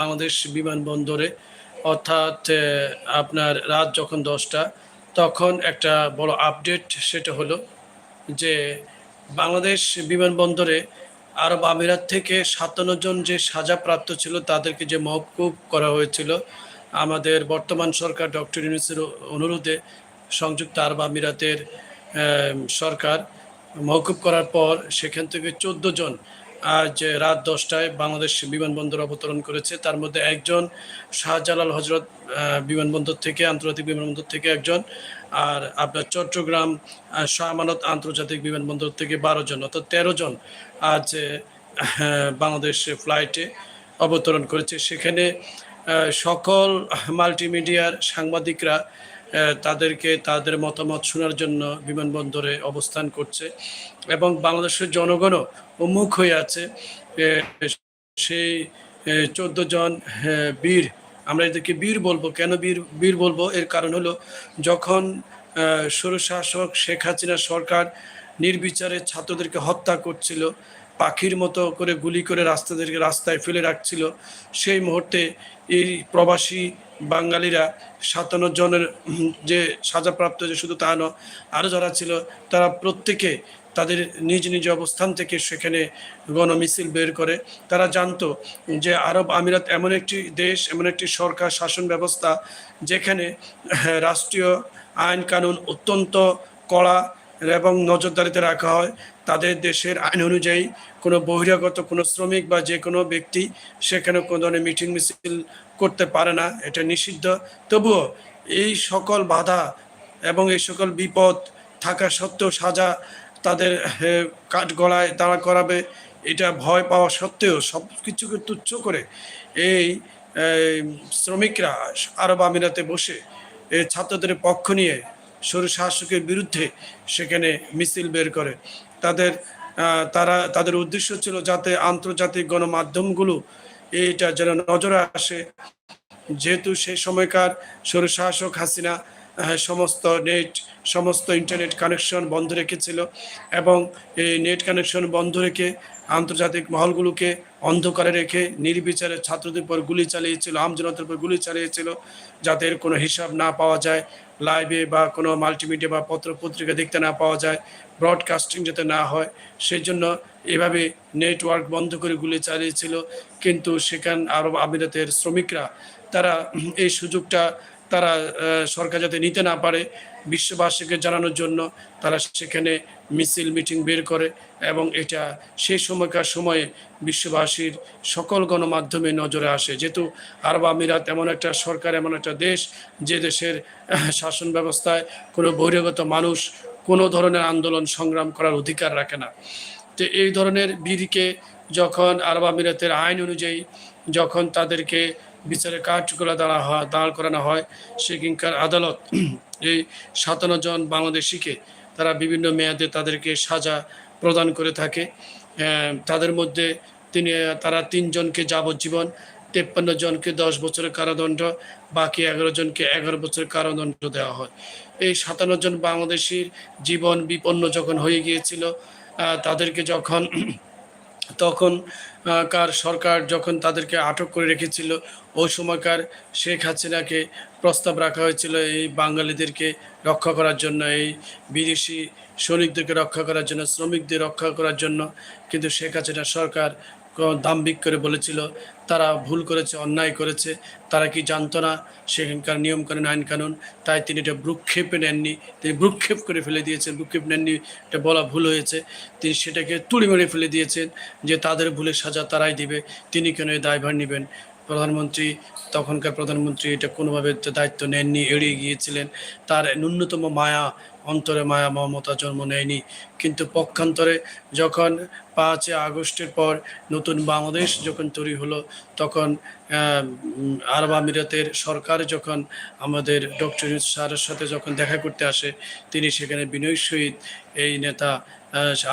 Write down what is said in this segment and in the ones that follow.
বাংলাদেশ বিমানবন্দরে, অর্থাৎ আপনার রাত যখন দশটা, তখন একটা বড় আপডেট সেটা হলো যে বাংলাদেশ বিমানবন্দরে আরব আমিরাত থেকে সাতান্ন জন যে সাজাপ্রাপ্ত ছিল, তাদেরকে যে মহকুব করা হয়েছিল, আমাদের বর্তমান সরকার ডক্টর ইউনুসের অনুরোধে সংযুক্ত আরব আমিরাতের সরকার মহকুব করার পর সেখান থেকে চোদ্দ জন আজ রাত দশটায় বাংলাদেশ বিমানবন্দর অবতরণ করেছে। তার মধ্যে একজন শাহজালাল হজরত বিমানবন্দর থেকে আন্তর্জাতিক বিমানবন্দর থেকে একজন। আর আপনার চট্টগ্রাম আহ, শাহ আমানত আন্তর্জাতিক বিমানবন্দর থেকে বারো জন অর্থাৎ তেরো জন আজ বাংলাদেশ ফ্লাইটে অবতরণ করেছে। সেখানে সকল মাল্টিমিডিয়ার সাংবাদিকরা তাদেরকে তাদের মতামত শোনার জন্য বিমানবন্দরে অবস্থান করছে। এবং বাংলাদেশের জনগণও উন্মুখ হয়ে আছে। সেই চোদ্দ জন বীর। আমরা এদেরকে বীর বলব। কেন বীর বীর বলব? এর কারণ হলো, যখন স্বৈরশাসক শেখ হাসিনা সরকার নির্বিচারে ছাত্রদেরকে হত্যা করছিল, পাখির মতো করে গুলি করে রাস্তাদেরকে রাস্তায় ফেলে রাখছিল, সেই মুহূর্তে এই প্রবাসী বাঙালিরা সাতান্ন জনের যে সাজাপ্রাপ্ত যে শুধু তা নয় আরও যারা ছিল, তারা প্রত্যেকে তাদের নিজ নিজ অবস্থান থেকে সেখানে গণমিছিল বের করে। তারা জানতো যে আরব আমিরাত এমন একটি দেশ এমন একটি সরকার শাসন ব্যবস্থা যেখানে হ্যাঁ, রাষ্ট্রীয় আইন কানুন অত্যন্ত কড়া এবং নজরদারিতে রাখা হয়। তাদের দেশের আইন অনুযায়ী কোনো বহিরাগত কোনো শ্রমিক বা যে কোনো ব্যক্তি সেখানে কোনো ধরনের মিটিং মিছিল করতে পারে না এটা নিষিদ্ধ। তবুও এই সকল বাধা এবং এই সকল বিপদ থাকা সত্ত্বেও সাজা তাদের আহ, কাঠ গলায় দাঁড়া করাবে এটা ভয় পাওয়া সত্ত্বেও সব কিছুকে তুচ্ছ করে এই শ্রমিকরা আরব আমিরাতে বসে ছাত্রদের পক্ষ নিয়ে সরু শাসকের বিরুদ্ধে সেখানে মিছিল বের করে। তাদের তারা তাদের উদ্দেশ্য ছিল যাতে আন্তর্জাতিক গণমাধ্যমগুলো এইটা যেন নজরে আসে। যেহেতু সেই সময়কার সরু শাসক হাসিনা সমস্ত নেট সমস্ত ইন্টারনেট কানেকশন বন্ধ রেখেছিল এবং এই নেট কানেকশন বন্ধ রেখে আন্তর্জাতিক মহলগুলোকে অন্ধকারে রেখে নির্বিচারে ছাত্রদের উপর গুলি চালিয়েছিল আমজনতার উপর গুলি চালিয়েছিল যাতে এর কোনো হিসাব না পাওয়া যায় লাইভে বা কোনো মাল্টিমিডিয়া বা পত্র পত্রিকা দেখতে না পাওয়া যায় ব্রডকাস্টিং যাতে না হয়। সেই জন্য এভাবে নেটওয়ার্ক বন্ধ করে গুলি চালিয়েছিল। কিন্তু সেখান আরব আমিরাতের শ্রমিকরা, তারা এই সুযোগটা তারা সরকার যাতে নিতে না পারে বিশ্ববাসীকে জানানোর জন্য তারা সেখানে মিছিল, মিটিং বের করে এবং এটা সেই সময়কার সময়ে বিশ্ববাসীর সকল গণমাধ্যমে নজরে আসে। যেহেতু আরব আমিরাত এমন একটা সরকার, এমন একটা দেশ, যে দেশের শাসন ব্যবস্থায় কোনো বহিরাগত মানুষ কোনো ধরনের আন্দোলন সংগ্রাম করার অধিকার রাখে না। তো এই ধরনের বীরকে যখন আরব আমিরাতের আইন অনুযায়ী যখন তাদেরকে বিচারের কার্যকলা দাঁড়া হয়, দাঁড় করানো হয়, সেখানকার আদালত এই সাতান্ন জন বাংলাদেশিকে তারা বিভিন্ন মেয়াদে তাদেরকে সাজা প্রদান করে থাকে। তাদের মধ্যে তিনি, তারা তিনজনকে যাবজ্জীবন, তেপ্পান্ন জনকে দশ বছরের কারাদণ্ড, বাকি এগারো জনকে এগারো বছরের কারাদণ্ড দেওয়া হয়। এই সাতান্ন জন বাংলাদেশির জীবন বিপন্ন যখন হয়ে গিয়েছিল তাদেরকে যখন, তখন কার সরকার যখন তাদেরকে আটক করে রেখেছিল, ওই সময়কার শেখ হাসিনাকে প্রস্তাব রাখা হয়েছিল এই বাঙালিদেরকে রক্ষা করার জন্য, এই বিদেশি সৈনিকদেরকে রক্ষা করার জন্য, শ্রমিকদের রক্ষা করার জন্য। কিন্তু শেখ হাসিনা সরকার দাম্ভিক করে বলেছিল, তারা ভুল করেছে, অন্যায় করেছে, তারা কি জানতো না সেখানকার নিয়মকানুন আইন কানুন তাই তিনি এটা ভ্রুক্ষেপে নেননি, তিনি ভ্রুক্ষেপ করে ফেলে দিয়েছেন, ভ্রুক্ষেপ নেননি, এটা বলা ভুল হয়েছে। তিনি সেটাকে তুড়ি মেরে ফেলে দিয়েছেন যে তাদের ভুলের সাজা তারাই দিবে, তিনি কেন এই দায়ভার নেবেন? প্রধানমন্ত্রী তখনকার প্রধানমন্ত্রী এটা কোনোভাবে দায়িত্ব নেননি এড়িয়ে গিয়েছিলেন। তার ন্যূনতম মায়া অন্তরে মায়া, মমতা জন্ম নেয়নি। কিন্তু পক্ষান্তরে যখন পাঁচই আগস্টের পর নতুন বাংলাদেশ যখন তৈরি হলো, তখন আরব আমিরাতের সরকার যখন আমাদের ডক্টর ইউনূস স্যারের সাথে যখন দেখা করতে আসে, তিনি সেখানে বিনয় সহিত এই নেতা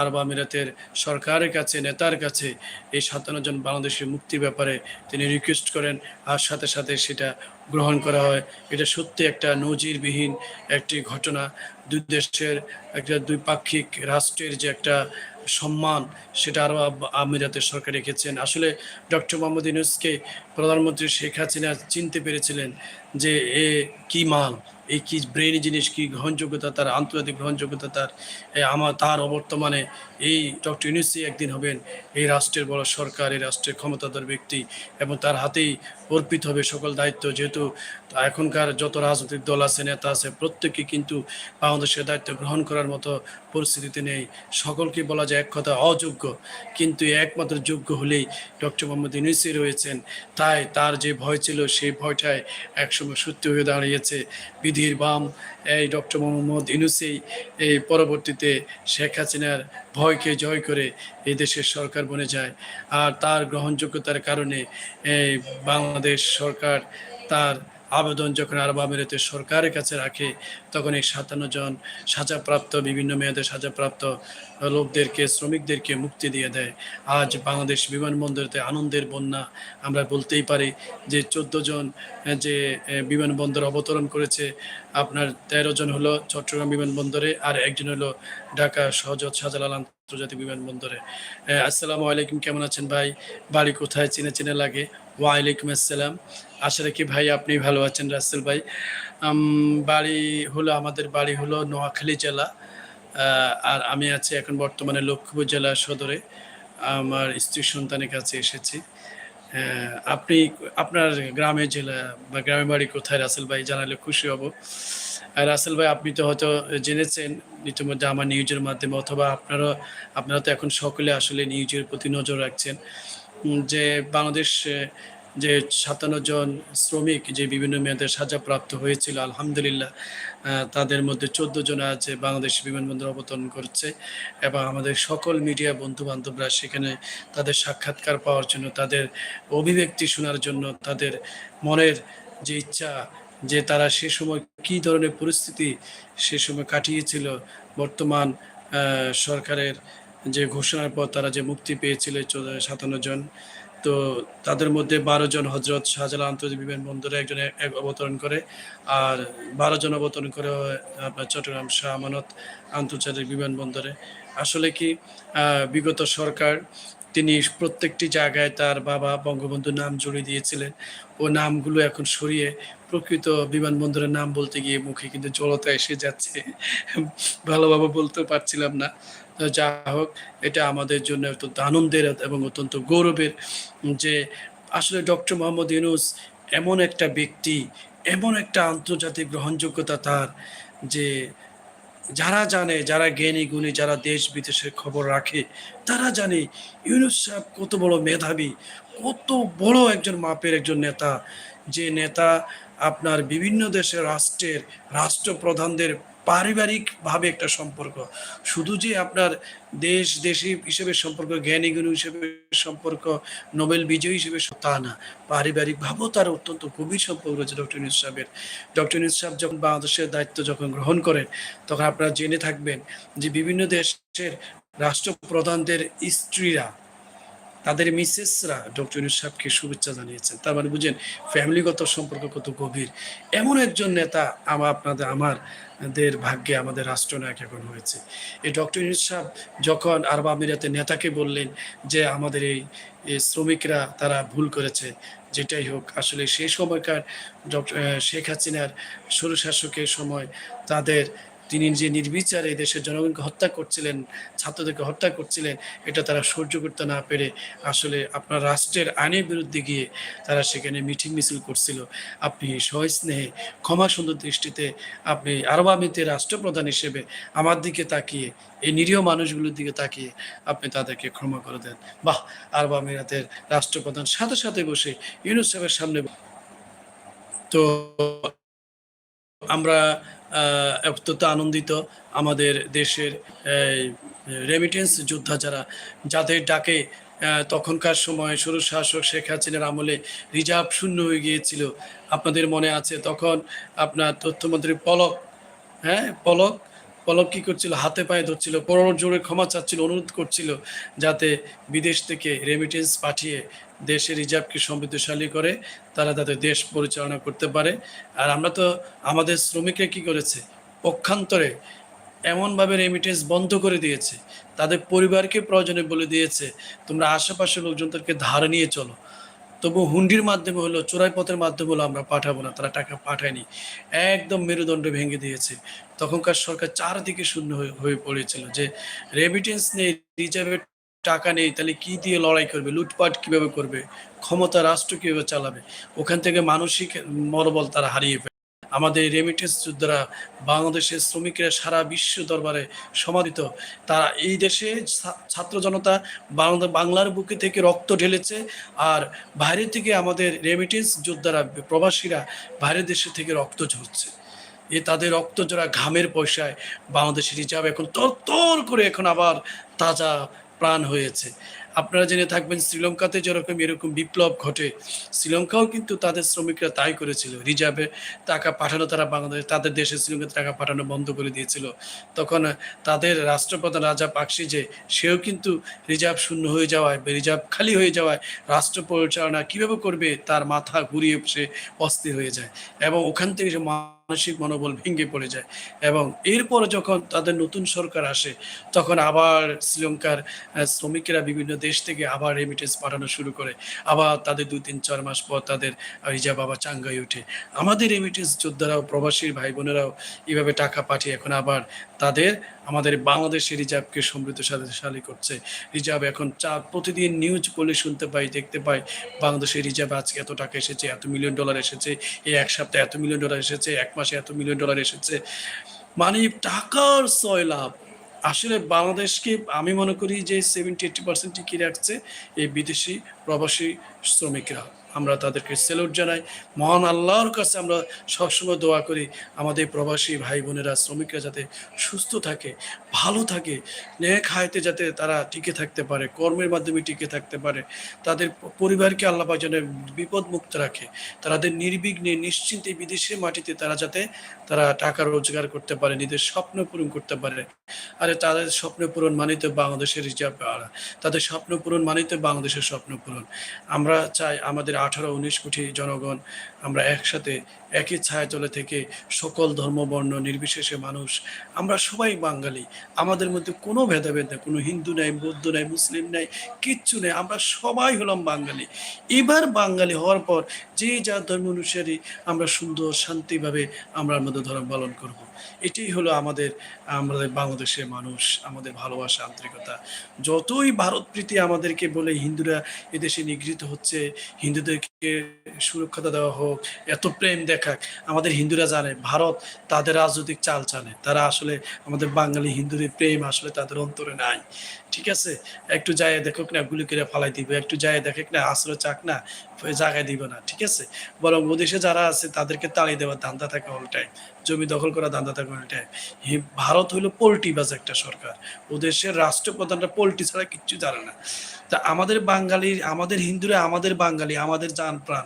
আরব আমিরাতের সরকারের কাছে, নেতার কাছে এই সাতান্ন জন বাংলাদেশের মুক্তির ব্যাপারে তিনি রিকোয়েস্ট করেন। আর সাথে সাথে সেটা গ্রহণ করা হয়। এটা সত্যি একটা নজিরবিহীন একটি ঘটনা। দুই দেশের একটা দ্বিপাক্ষিক রাষ্ট্রের যে একটা সম্মান, সেটা আরও আমিরাতের সরকার রেখেছেন। আসলে ডক্টর মোহাম্মদ ইউনুসকে প্রধানমন্ত্রী শেখ হাসিনা চিনতে পেরেছিলেন যে এ কি মাল এই কি ব্রেন জিনিস, কি গ্রহণযোগ্যতা তার, আন্তর্জাতিক গ্রহণযোগ্যতা তার আমার তার অবর্তমানে এই ডক্টর ইউনুসি একদিন হবেন, এই রাষ্ট্রের বড় সরকার, এই রাষ্ট্রের ক্ষমতাধর ব্যক্তি এবং তার হাতেই অর্পিত হবে সকল দায়িত্ব, যেহেতু এখনকার যত রাজনৈতিক দল আছে, নেতা আছে, প্রত্যেকে কিন্তু বাংলাদেশের দায়িত্ব গ্রহণ করার মতো পরিস্থিতিতে নেই। সকলকে বলা যায় এক কথা, অযোগ্য। কিন্তু একমাত্র যোগ্য হলেই ডক্টর মোহাম্মদ ইউনুসি রয়েছেন। তাই তার যে ভয় ছিল, সেই ভয়টায় একসময় সত্যি হয়ে দাঁড়িয়েছে। বিধির বাম এই ডক্টর মোহাম্মদ ইউনুসেই এই পরবর্তীতে শেখ হাসিনার ভয়কে জয় করে এই দেশের সরকার বনে যায়। আর তার গ্রহণযোগ্যতার কারণে বাংলাদেশ সরকার তার আবেদন যখন আরব আমিরাতের সরকারের কাছে রাখে, তখন এই সাতান্ন জন সাজাপ্রাপ্ত, বিভিন্ন মেয়াদে সাজাপ্রাপ্ত লোকদেরকে, শ্রমিকদেরকে মুক্তি দিয়ে দেয়। আজ বাংলাদেশ বিমানবন্দরতে আনন্দের বন্যা, আমরা বলতেই পারি যে চোদ্দ জন যে বিমানবন্দর অবতরণ করেছে, আপনার তেরো জন হলো চট্টগ্রাম বিমানবন্দরে আর একজন হলো ঢাকা সহজত শাহজালাল আন্তর্জাতিক বিমানবন্দরে। আসসালামু আলাইকুম, কেমন আছেন ভাই? বাড়ি কোথায়? চিনে চিনে লাগে। ওয়ালাইকুম আসসালাম। আশা রাখি ভাই আপনি ভালো আছেন রাসেল ভাই। বাড়ি হলো, আমাদের বাড়ি হলো নোয়াখালী জেলা। আর আমি আছি এখন বর্তমানে লক্ষ্মীপুর জেলা সদরে। আমার স্ত্রী সন্তানের কাছে এসেছি। আপনি আপনার গ্রামে জেলা বা গ্রামের বাড়ি কোথায় রাসেল ভাই? জানালে খুশি হব। আর রাসেল ভাই, আপনি তো হয়তো জেনেছেন, ইতিমধ্যে আমার নিউজের মাধ্যমে, অথবা আপনারা আপনারা তো এখন সকলে আসলে নিউজের প্রতি নজর রাখছেন। যে বাংলাদেশ যে সাতান্ন জন শ্রমিক যে বিভিন্ন মেয়াদের সাজাপ্রাপ্ত হয়েছিল, আলহামদুলিল্লাহ তাদের মধ্যে চোদ্দ জন আছে বাংলাদেশ বিমানবন্দর অবতরণ করছে এবং আমাদের সকল মিডিয়া বন্ধু বান্ধবরা সেখানে তাদের সাক্ষাৎকার পাওয়ার জন্য, তাদের অভিব্যক্তি শোনার জন্য, তাদের মনের যে ইচ্ছা যে তারা সে সময় কি ধরনের পরিস্থিতি সে সময় কাটিয়েছিল, বর্তমান সরকারের যে ঘোষণার পর তারা যে মুক্তি পেয়েছিল সাতান্ন জন, তো তাদের মধ্যে বারো জন হজরত শাহজালাল আন্তর্জাতিক বিমানবন্দরে একজন এক- এক অবতরণ করে আর বারো জন অবতরণ করে আপনার চট্টগ্রাম শাহ আমানত আন্তর্জাতিক বিমানবন্দরে আসলে কি বিগত সরকার তিনি প্রত্যেকটি জায়গায় তার বাবা বঙ্গবন্ধুর নাম জড়িয়ে দিয়েছিলেন। ও নামগুলো এখন সরিয়ে প্রকৃত বিমানবন্দরের নাম বলতে গিয়ে মুখে কিন্তু জলতা এসে যাচ্ছে। ভালোভাবে বলতে পারছিলাম না। যা হোক, এটা আমাদের জন্য অত্যন্ত আনন্দের এবং অত্যন্ত গৌরবের যে আসলে ডক্টর মোহাম্মদ ইউনুস এমন একটা ব্যক্তি, এমন একটা আন্তর্জাতিক গ্রহণযোগ্যতা তার যে যারা জানে, যারা জ্ঞানী, গুণী, যারা দেশ বিদেশের খবর রাখে, তারা জানে ইউনুস সাহেব কত বড় মেধাবী, কত বড় একজন মাপের একজন নেতা। যে নেতা আপনার বিভিন্ন দেশের রাষ্ট্রের রাষ্ট্রপ্রধানদের পারিবারিকভাবে একটা সম্পর্ক। শুধু যে আপনার দেশ, দেশি হিসেবে সম্পর্ক, জ্ঞানী গুণী হিসেবে সম্পর্ক, নোবেল বিজয়ী হিসেবে তা না। পারিবারিকভাবেও তার অত্যন্ত গভীর সম্পর্ক রয়েছে ডক্টর ইউনুস সাহেবের। ডক্টর ইউনুস সাহেব যখন বাংলাদেশের দায়িত্ব যখন গ্রহণ করেন, তখন আপনারা জেনে থাকবেন যে বিভিন্ন দেশের রাষ্ট্রপ্রধানদের স্ত্রীরা, তাদের মিসেসরা ডক্টর ইউনুস সাহেবকে শুভেচ্ছা জানিয়েছেন। তার মানে বুঝেন ফ্যামিলিগত সম্পর্ক কত গভীর। এমন একজন নেতা আমার আপনাদের আমাদের ভাগ্যে আমাদের রাষ্ট্রনায়ক এখন হয়েছে। এই ডক্টর ইউনুস সাহেব যখন আরব আমিরাতের নেতাকে বললেন যে আমাদের এই শ্রমিকরা তারা ভুল করেছে, যেটাই হোক, আসলে সেই সময়কার ডক্টর শেখ হাসিনার সরু শাসকের সময় তাদের তিনি যে নির্বিচারে দেশের জনগণকে হত্যা করছিলেন, ছাত্রদেরকে হত্যা করছিলেন, এটা তারা সহ্য করতে না পেরে আসলে আপনার রাষ্ট্রের আইনের বিরুদ্ধে গিয়ে তারা সেখানে মিটিং মিছিল করছিল। আপনি সহস্নেহে ক্ষমা সুন্দর দৃষ্টিতে আপনি আরব আমিতের রাষ্ট্রপ্রধান হিসেবে আমার দিকে তাকিয়ে, এই নিরীহ মানুষগুলোর দিকে তাকিয়ে আপনি তাদেরকে ক্ষমা করে দেন। বাহ আরব আমিরাতের রাষ্ট্রপ্রধান সাথে সাথে বসে ইউনুস সাহেবের সামনে তো আমরা অত্যন্ত আনন্দিত আমাদের দেশের রেমিটেন্স যোদ্ধা যারা, যাদের ডাকে তখনকার সময় সরু শাসক শেখ হাসিনার আমলে রিজার্ভ শূন্য হয়ে গিয়েছিল। আপনাদের মনে আছে তখন আপনার তথ্যমন্ত্রী পলক হ্যাঁ পলক পলক কি করছিল? হাতে পায়ে ধরছিল পরর জোরে ক্ষমা চাচ্ছিল, অনুরোধ করছিল যাতে বিদেশ থেকে রেমিটেন্স পাঠিয়ে দেশের রিজার্ভকে সমৃদ্ধশালী করে, তারা তাদের দেশ পরিচালনা করতে পারে। আর আমরা তো আমাদের শ্রমিকরা কি করেছে? পক্ষান্তরে এমনভাবে রেমিটেন্স বন্ধ করে দিয়েছে। তাদের পরিবারকে প্রয়োজনে বলে দিয়েছে, তোমরা আশেপাশের লোকজনদেরকে ধার নিয়ে চলো। তবু হুন্ডির মাধ্যমে হলো চোরাই পথের মাধ্যমে হলো আমরা পাঠাবো না, তারা টাকা পাঠায়নি। একদম মেরুদণ্ড ভেঙে দিয়েছে। তখনকার সরকার চারদিকে শূন্য হয়ে পড়েছিল যে রেমিটেন্স নেই রিজার্ভের টাকা নেই, তাহলে কি দিয়ে লড়াই করবে? লুটপাট কীভাবে করবে? ক্ষমতা রাষ্ট্র কীভাবে চালাবে? ওখান থেকে মানসিক মনোবল তারা হারিয়ে ফেলে। আমাদের রেমিটেন্স যোদ্ধারা, বাংলাদেশের শ্রমিকরা সারা বিশ্ব দরবারে সমাদিত। তারা এই দেশে ছাত্র জনতা বাংলা, বাংলার বুকে থেকে রক্ত ঢেলেছে আর বাইরে থেকে আমাদের রেমিটেন্স যোদ্ধারা, প্রবাসীরা বাইরের দেশে থেকে রক্ত ঝরছে। এ তাদের রক্ত জোড়া ঘামের পয়সায় বাংলাদেশের রিজার্ভ এখন তর করে এখন আবার তাজা প্রাণ হয়েছে। আপনারা জেনে থাকবেন, শ্রীলঙ্কাতে যেরকম এরকম বিপ্লব ঘটে, শ্রীলঙ্কাও কিন্তু তাদের শ্রমিকরা তাই করেছিল। রিজার্ভে টাকা পাঠানো, তারা বাংলাদেশ, তাদের দেশে শ্রীলঙ্কাতে টাকা পাঠানো বন্ধ করে দিয়েছিল। তখন তাদের রাষ্ট্রপ্রধান রাজা পাকসি যে, সেও কিন্তু রিজার্ভ শূন্য হয়ে যাওয়ায় বা রিজার্ভ খালি হয়ে যাওয়ায় রাষ্ট্র পরিচালনা কীভাবে করবে, তার মাথা ঘুরিয়ে সে অস্থির হয়ে যায়। এবং ওখান থেকে সে মানসিক মনোবল ভেঙে পড়ে যায়। এবং এরপর যখন তাদের নতুন সরকার আসে, তখন আবার শ্রীলঙ্কার শ্রমিকেরা বিভিন্ন দেশ থেকে আবার রেমিটেন্স পাঠানো শুরু করে। আবার তাদের দুই তিন চার মাস পর তাদের রিজার্ভ আবার চাঙ্গাই ওঠে। আমাদের রেমিটেন্স যোদ্ধারাও, প্রবাসীর ভাই বোনেরাও এইভাবে টাকা পাঠিয়ে এখন আবার তাদের, আমাদের বাংলাদেশের রিজার্ভকে সমৃদ্ধশালী করছে। রিজার্ভ এখন চা, প্রতিদিন নিউজ পড়লে শুনতে পাই, দেখতে পাই বাংলাদেশের রিজার্ভ আজকে এত টাকা এসেছে, এত মিলিয়ন ডলার এসেছে, এই এক সপ্তাহে এত মিলিয়ন ডলার এসেছে, এক মাসে এত মিলিয়ন ডলার এসেছে। মানে টাকার ছয় লাভ আসলে বাংলাদেশকে আমি মনে করি যে সেভেন্টি এইটি পার্সেন্ট টিকিয়ে রাখছে এই বিদেশি প্রবাসী শ্রমিকরা। আমরা তাদেরকে সেলুট জানাই। মহান আল্লাহর কাছে আমরা সবসময় দোয়া করি, আমাদের প্রবাসী ভাই বোনেরা, শ্রমিকরা যাতে সুস্থ থাকে, ভালো থাকে, নেক হায়তে যাতে তারা টিকে থাকতে পারে, কর্মের মাধ্যমে টিকে থাকতে পারে, তাদের পরিবারকে আল্লাহ যেন বিপদ মুক্ত রাখে তাদের নির্বিঘ্নে, নিশ্চিন্তে বিদেশের মাটিতে তারা যাতে তারা টাকা রোজগার করতে পারে, নিজের স্বপ্ন পূরণ করতে পারে। আরে তাদের স্বপ্ন পূরণ মানিত বাংলাদেশের রিজার্ভ তাদের স্বপ্ন পূরণ মানিত বাংলাদেশের স্বপ্ন পূরণ। আমরা চাই আমাদের আঠারো উনিশ কোটি জনগণ আমরা একসাথে একই ছায়াতলে থেকে সকল ধর্ম বর্ণ নির্বিশেষে মানুষ, আমরা সবাই বাঙালি। আমাদের মধ্যে কোনো ভেদাভেদ নেই, কোনো হিন্দু নাই, বৌদ্ধ নাই, মুসলিম নাই, কিচ্ছু নেই, আমরা সবাই হলাম বাঙালি। এবার বাঙালি হওয়ার পর যে যার ধর্ম অনুসারী আমরা সুন্দর, শান্তিভাবে আমরা আমাদের ধর্ম পালন করব। এটাই হলো আমাদের আমাদের বাংলাদেশের মানুষ, আমাদের ভালোবাসা, আন্তরিকতা। যতই ভারত প্রীতি আমাদেরকে বলে, হিন্দুরা এদেশে নিগৃহীত হচ্ছে, হিন্দুদেরকে সুরক্ষতা দেওয়া হোক এত প্রেম দেখাক। আমাদের হিন্দুরা জানে, ভারত তাদের রাজনৈতিক চাল চালে তারা আসলে আমাদের বাঙালি হিন্দুদের প্রেম আসলে তাদের অন্তরে নাই। ঠিক আছে, একটু যায় দেখুক না, গুলি করে ফালাই দিবে, একটু যায় দেখুক না, আশ্রয় চাক না জায়গায় দিব না, ঠিক আছে? বরং ওদেশে যারা আছে, তাদেরকে তাড়িয়ে দেওয়ার ধান্দা থাকে অল টাইম জমি দখল করা ধান্দা থাকে অল টাইম ভারত হলো পোল্ট্রি বাজ একটা সরকার, ওদেশের রাষ্ট্রপ্রধানরা পোল্ট্রি ছাড়া কিচ্ছু জানে না। তা আমাদের বাঙালির আমাদের হিন্দুরা আমাদের বাঙালি, আমাদের জান প্রাণ,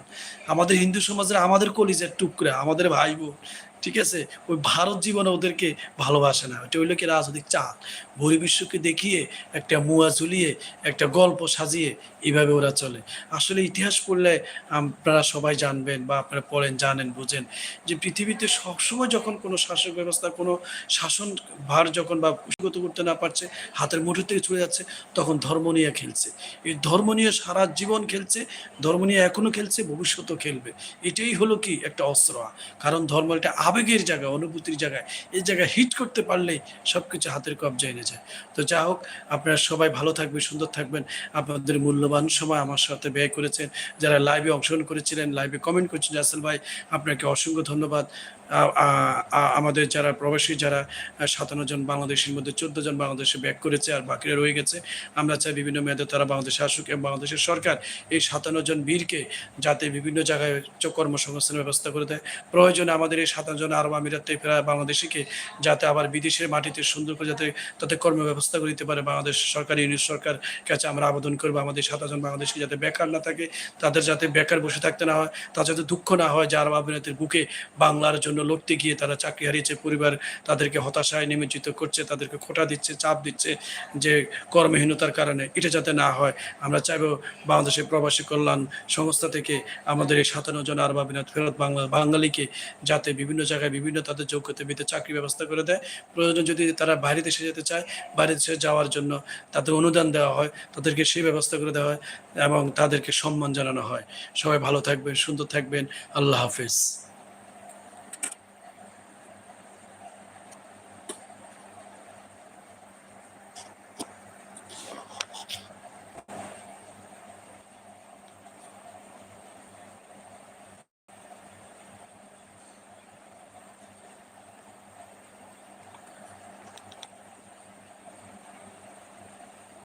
আমাদের হিন্দু সমাজের আমাদের কলিজের টুকরা, আমাদের ভাই বোন ঠিক আছে? ওই ভারত জীবনে ওদেরকে ভালোবাসে না। ওটা হইল কি রাজনৈতিক চাল বহির্বিশ্বকে দেখিয়ে একটা মুয়া ঝুলিয়ে একটা গল্প সাজিয়ে এইভাবে ওরা চলে। আসলে ইতিহাস পড়লে আপনারা সবাই জানবেন বা আপনারা পড়েন, জানেন, বুঝেন যে পৃথিবীতে সবসময় যখন কোনো শাসক ব্যবস্থা, কোনো শাসন ভার যখন বা কুশীগত করতে না পারছে, হাতের মুঠো থেকে চলে যাচ্ছে, তখন ধর্ম নিয়ে খেলছে। এই ধর্ম নিয়ে সারা জীবন খেলছে, ধর্ম নিয়ে এখনও খেলছে, ভবিষ্যতেও খেলবে। এটাই হলো কি একটা অস্ত্র। কারণ ধর্ম একটা আবেগের জায়গা, অনুভূতির জায়গায়, এই জায়গায় হিট করতে পারলেই সবকিছু হাতের কবজায় এনে যায়। তো যা হোক, আপনারা সবাই ভালো থাকবেন, সুন্দর থাকবেন। আপনাদের মূল্যবান সময় আমার সাথে ব্যয় করেছেন। যারা লাইভে অংশগ্রহণ করেছিলেন লাইভে কমেন্ট করছেন, জাসেল ভাই, আপনাকে অসংখ্য ধন্যবাদ। আমাদের যারা প্রবাসী, যারা সাতান্ন জন বাংলাদেশের মধ্যে চোদ্দ জন বাংলাদেশে ব্যাক করেছে আর বাকিরা রয়ে গেছে, আমরা চাই বিভিন্ন মেয়াদে তারা বাংলাদেশে আসুক এবং বাংলাদেশের সরকার এই সাতান্ন জন বীরকে যাতে বিভিন্ন জায়গায় কর্মসংস্থানের ব্যবস্থা করে দেয়। প্রয়োজনে আমাদের এই সাতান্ন জন আরব আমিরাতে ফেরা বাংলাদেশিকে, যাতে আবার বিদেশের মাটিতে সুন্দর করে যাতে তাদের কর্ম ব্যবস্থা করে দিতে পারে বাংলাদেশ সরকার ইউনিট সরকার কাছে আমরা আবেদন করব আমাদের সাতান্ন জন বাংলাদেশকে যাতে বেকার না থাকে, তাদের যাতে বেকার বসে থাকতে না হয়, তার যাতে দুঃখ না হয় যে আরব আমিরাতের বুকে বাংলার জন্য লড়তে গিয়ে তারা চাকরি হারিয়েছে, পরিবার তাদেরকে হতাশায় নিমজ্জিত করছে, তাদেরকে খোটা দিচ্ছে, চাপ দিচ্ছে যে কর্মহীনতার কারণে। এটা যাতে না হয়, আমরা চাইব বাংলাদেশের প্রবাসী কল্যাণ সংস্থা থেকে আমাদের এই সাতান্ন জন আরব আমিরাত ফেরত বাংলা বাঙালিকে যাতে বিভিন্ন জায়গায় বিভিন্ন তাদের যোগ্যতা ভিত্তিতে চাকরি ব্যবস্থা করে দেয়। প্রয়োজন যদি তারা বাইরে দেশে যেতে চায়, বাইরে দেশে যাওয়ার জন্য তাদের অনুদান দেওয়া হয়, তাদেরকে সেই ব্যবস্থা করে দেওয়া হয় এবং তাদেরকে সম্মান জানানো হয়। সবাই ভালো থাকবেন, সুন্দর থাকবেন। আল্লাহ হাফিজ।